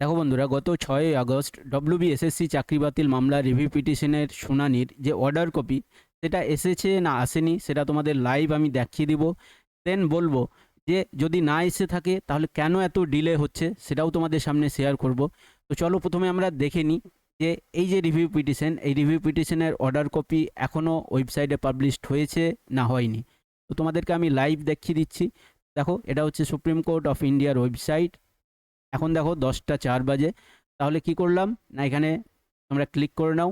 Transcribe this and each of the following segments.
দেখো বন্ধুরা, গত ছয়ই আগস্ট ডব্লিউবিএসএসসি চাকরি বাতিল মামলা রিভিউ পিটিশনের শুনানির যে অর্ডার কপি সেটা এসেছে না আসেনি, সেটা তোমাদের লাইভ আমি দেখিয়ে দিব। দেন বলব যে, যদি না এসে থাকে, তাহলে কেন এত ডিলে হচ্ছে, সেটাও তোমাদের সামনে শেয়ার করব। তো চলো প্রথমে আমরা দেখে নিই যে, এই যে রিভিউ পিটিশন এই রিভিউ পিটিশনের অর্ডার কপি এখনও ওয়েবসাইটে পাবলিশড হয়েছে না হয়নি? তো তোমাদেরকে আমি লাইভ দেখিয়ে দিচ্ছি। দেখো, এটা হচ্ছে সুপ্রিম কোর্ট অফ ইন্ডিয়ার ওয়েবসাইট এখন দেখো দশটা চার বাজে। তাহলে কি করলাম? না, এখানে তোমরা ক্লিক করে নাও।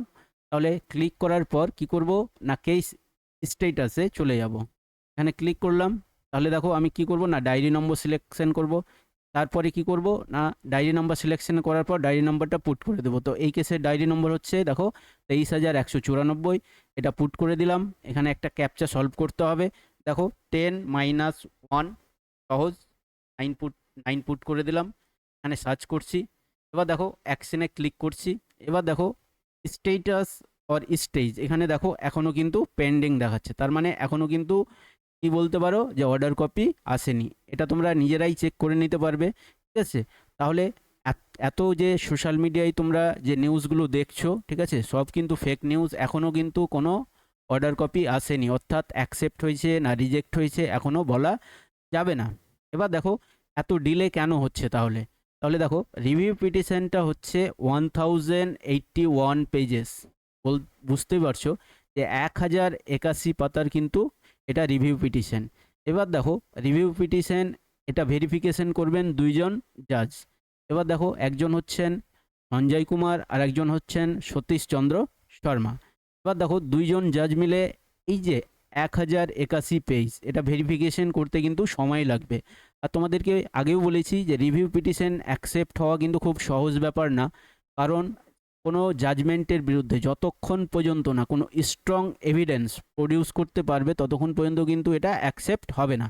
তাহলে ক্লিক করার পর কি করব? না কেস স্টেটাসে চলে যাব। এখানে ক্লিক করলাম। তাহলে দেখো আমি কি করব? না ডায়েরি নম্বর সিলেকশন করব। তারপরে কি করব? না ডায়েরি নম্বর সিলেকশন করার পর ডায়েরি নম্বরটা পুট করে দেবো। তো এই কেসের ডায়েরি নম্বর হচ্ছে, দেখো, তেইশ হাজার একশো চুরানব্বই। এটা পুট করে দিলাম। এখানে একটা ক্যাপচা সলভ করতে হবে। দেখো টেন মাইনাস ওয়ান সহজ নাইন পুট নাইন পুট করে দিলাম। এখানে সার্চ করছি। এবার দেখো অ্যাকশনে ক্লিক করছি। এবার দেখো স্টেটাস অর স্টেজ এখানে দেখো এখনও কিন্তু পেন্ডিং দেখাচ্ছে। তার মানে এখনও কিন্তু কি বলতে পারো যে অর্ডার কপি আসেনি। এটা তোমরা নিজেরাই চেক করে নিতে পারবে, ঠিক আছে? তাহলে এত- যে সোশ্যাল মিডিয়ায় তোমরা যে নিউজগুলো দেখছ, ঠিক আছে? সব কিন্তু ফেক নিউজ এখনও কিন্তু কোনো অর্ডার কপি আসেনি। অর্থাৎ অ্যাকসেপ্ট হয়েছে না রিজেক্ট হয়েছে এখনও বলা যাবে না। এবার দেখো এত ডিলে কেন হচ্ছে তাহলে? তাহলে দেখো রিভিউ পিটিশনটা হচ্ছে one thousand eighty one pages বল, বুঝতেই পারছ যে এক হাজার একাশি পাতার কিন্তু এটা রিভিউ পিটিশন এবার দেখো রিভিউ পিটিশন এটা ভেরিফিকেশন করবেন দুইজন জাজ এবার দেখো, একজন হচ্ছেন সঞ্জয় কুমার আর একজন হচ্ছেন সতীশ চন্দ্র শর্মা। এবার দেখো, দুইজন জাজ মিলে এই যে এক হাজার একাশি পেজ এটা ভেরিফিকেশন করতে কিন্তু সময় লাগবে। আর তোমাদেরকে আগেও বলেছি যে রিভিউ পিটিশন অ্যাকসেপ্ট হওয়া কিন্তু খুব সহজ ব্যাপার না। কারণ কোনো জাজমেন্টের বিরুদ্ধে যতক্ষণ পর্যন্ত না কোনো স্ট্রং এভিডেন্স প্রডিউস করতে পারবে ততক্ষণ পর্যন্ত কিন্তু এটা অ্যাকসেপ্ট হবে না।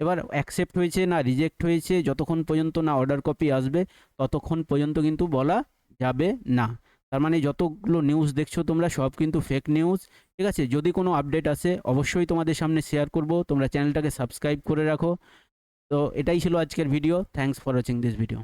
এবার অ্যাকসেপ্ট হয়েছে না রিজেক্ট হয়েছে, যতক্ষণ পর্যন্ত না অর্ডার কপি আসবে, ততক্ষণ পর্যন্ত কিন্তু বলা যাবে না। তার মানে যতগুলো নিউজ দেখছ তোমরা, সব কিন্তু ফেক নিউজ ঠিক আছে? যদি কোনো আপডেট আসে, অবশ্যই তোমাদের সামনে শেয়ার করব। তোমরা চ্যানেলটাকে সাবস্ক্রাইব করে রাখো। তো এটাই ছিল আজকের video thanks for watching this video